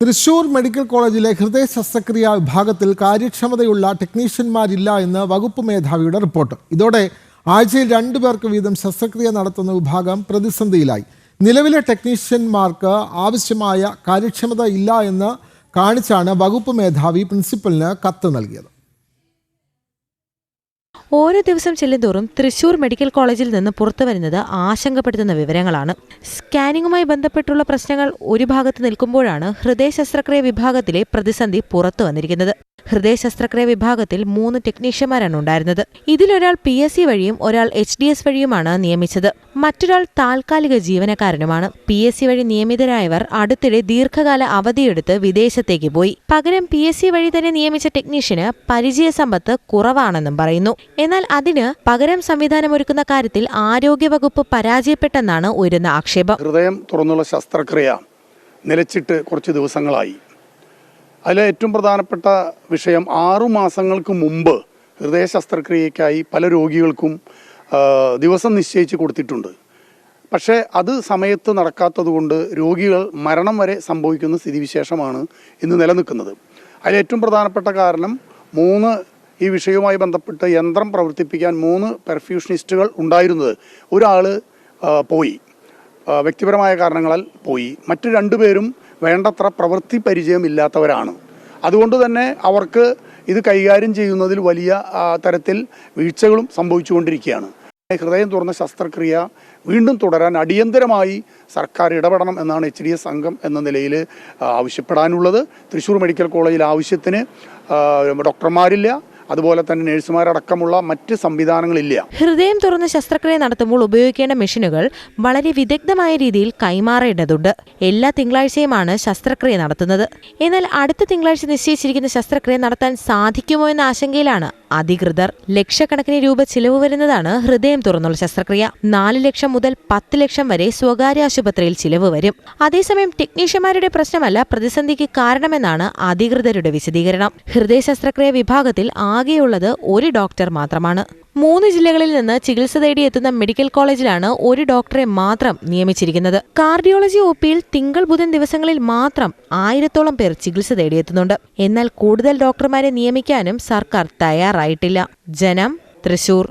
Thrissur medical കോളേജിലെ ഹൃദയ ശസ്ത്രക്രിയാ വിഭാഗത്തിൽ കാര്യക്ഷമതയുള്ള ടെക്നീഷ്യന്മാരില്ല എന്ന് വകുപ്പ് മേധാവിയുടെ റിപ്പോർട്ട്. ഇതോടെ ആഴ്ചയിൽ രണ്ടു പേർക്ക് വീതം ശസ്ത്രക്രിയ നടത്തുന്ന വിഭാഗം പ്രതിസന്ധിയിലായി. നിലവിലെ ടെക്നീഷ്യന്മാർക്ക് ആവശ്യമായ കാര്യക്ഷമത ഇല്ല എന്ന് കാണിച്ചാണ് വകുപ്പ് മേധാവി പ്രിൻസിപ്പലിന് കത്ത് നൽകിയത്. ഓരോ ദിവസം ചെല്ലുന്തോറും തൃശൂർ മെഡിക്കൽ കോളേജിൽ നിന്ന് പുറത്തു വരുന്നത് ആശങ്കപ്പെടുത്തുന്ന വിവരങ്ങളാണ്. സ്കാനിങ്ങുമായി ബന്ധപ്പെട്ടുള്ള പ്രശ്നങ്ങൾ ഒരു ഭാഗത്ത് നിൽക്കുമ്പോഴാണ് ഹൃദയ ശസ്ത്രക്രിയ വിഭാഗത്തിലെ പ്രതിസന്ധി പുറത്തു വന്നിരിക്കുന്നത്. ഹൃദയ ശസ്ത്രക്രിയ വിഭാഗത്തിൽ മൂന്ന് ടെക്നീഷ്യന്മാരാണ് ഉണ്ടായിരുന്നത് ഇതിലൊരാൾ പി എസ് സി വഴിയും ഒരാൾ എച്ച് ഡി എസ് വഴിയുമാണ് നിയമിച്ചത്. മറ്റൊരാൾ താൽക്കാലിക ജീവനക്കാരനുമാണ്. പി എസ് സി വഴി നിയമിതരായവർ അടുത്തിടെ ദീർഘകാല അവധിയെടുത്ത് വിദേശത്തേക്ക് പോയി. പകരം പി എസ് സി വഴി തന്നെ നിയമിച്ച ടെക്നീഷ്യന് പരിചയസമ്പത്ത് കുറവാണെന്നും പറയുന്നു. എന്നാൽ അതിന് പകരം സംവിധാനം ഒരുക്കുന്ന കാര്യത്തിൽ ആരോഗ്യവകുപ്പ് പരാജയപ്പെട്ടെന്നാണ് ഉയരുന്ന ആക്ഷേപം. ഹൃദയം തുറന്നുള്ള ശസ്ത്രക്രിയ നിലച്ചിട്ട് കുറച്ച് ദിവസങ്ങളായി. അതിലെ ഏറ്റവും പ്രധാനപ്പെട്ട വിഷയം ആറു മാസങ്ങൾക്ക് മുമ്പ് ഹൃദയ ശസ്ത്രക്രിയക്കായി പല രോഗികൾക്കും ദിവസം നിശ്ചയിച്ച് കൊടുത്തിട്ടുണ്ട്. പക്ഷേ അത് സമയത്ത് നടക്കാത്തതുകൊണ്ട് രോഗികൾ മരണം വരെ സംഭവിക്കുന്ന സ്ഥിതിവിശേഷമാണ് ഇന്ന് നിലനിൽക്കുന്നത്. അതിൽ ഏറ്റവും പ്രധാനപ്പെട്ട കാരണം മൂന്ന് ഈ വിഷയവുമായി ബന്ധപ്പെട്ട് യന്ത്രം പ്രവർത്തിപ്പിക്കാൻ മൂന്ന് പെർഫ്യൂഷനിസ്റ്റുകൾ ഉണ്ടായിരുന്നത്. ഒരാൾ പോയി. വ്യക്തിപരമായ കാരണങ്ങളാൽ പോയി. മറ്റു രണ്ടുപേരും വേണ്ടത്ര പ്രവൃത്തി പരിചയമില്ലാത്തവരാണ്. അതുകൊണ്ട് തന്നെ അവർക്ക് ഇത് കൈകാര്യം ചെയ്യുന്നതിൽ വലിയ തരത്തിൽ വീഴ്ചകളും സംഭവിച്ചുകൊണ്ടിരിക്കുകയാണ്. ഹൃദയം തുറന്ന ശസ്ത്രക്രിയ വീണ്ടും തുടരാൻ അടിയന്തരമായി സർക്കാർ ഇടപെടണം എന്നാണ് എച്ച് ഡി എസ് സംഘം എന്ന നിലയിൽ ആവശ്യപ്പെടാനുള്ളത്. തൃശ്ശൂർ മെഡിക്കൽ കോളേജിൽ ആവശ്യത്തിന് ഡോക്ടർമാരില്ല. അതുപോലെ തന്നെ നഴ്സുമാരടക്കമുള്ള മറ്റ് സംവിധാനങ്ങളില്ല. ഹൃദയം തുറന്ന് ശസ്ത്രക്രിയ നടത്തുമ്പോൾ ഉപയോഗിക്കേണ്ട മെഷീനുകൾ വളരെ വിദഗ്ധമായ രീതിയിൽ കൈമാറേണ്ടതുണ്ട്. എല്ലാ തിങ്കളാഴ്ചയുമാണ് ശസ്ത്രക്രിയ നടത്തുന്നത്. എന്നാൽ അടുത്ത തിങ്കളാഴ്ച നിശ്ചയിച്ചിരിക്കുന്ന ശസ്ത്രക്രിയ നടത്താൻ സാധിക്കുമോ എന്ന ആശങ്കയിലാണ് അധികൃതർ. ലക്ഷക്കണക്കിന് രൂപ ചിലവ് വരുന്നതാണ് ഹൃദയം തുറന്നുള്ള ശസ്ത്രക്രിയ. നാല് ലക്ഷം മുതൽ പത്ത് ലക്ഷം വരെ സ്വകാര്യ ആശുപത്രിയിൽ ചിലവ് വരും. അതേസമയം ടെക്നീഷ്യന്മാരുടെ പ്രശ്നമല്ല പ്രതിസന്ധിക്ക് കാരണമെന്നാണ് അധികൃതരുടെ വിശദീകരണം. ഹൃദയ ശസ്ത്രക്രിയ വിഭാഗത്തിൽ ആകെയുള്ളത് ഒരു ഡോക്ടർ മാത്രമാണ്. മൂന്ന് ജില്ലകളിൽ നിന്ന് ചികിത്സ തേടി എത്തുന്ന മെഡിക്കൽ കോളേജിലാണ് ഒരു ഡോക്ടറെ മാത്രം നിയമിച്ചിരിക്കുന്നത്. കാർഡിയോളജി ഒ പിയിൽ തിങ്കൾ ബുധൻ ദിവസങ്ങളിൽ മാത്രം ആയിരത്തോളം പേർ ചികിത്സ തേടിയെത്തുന്നുണ്ട്. എന്നാൽ കൂടുതൽ ഡോക്ടർമാരെ നിയമിക്കാനും സർക്കാർ തയ്യാറായിട്ടില്ല. ജനം തൃശൂർ.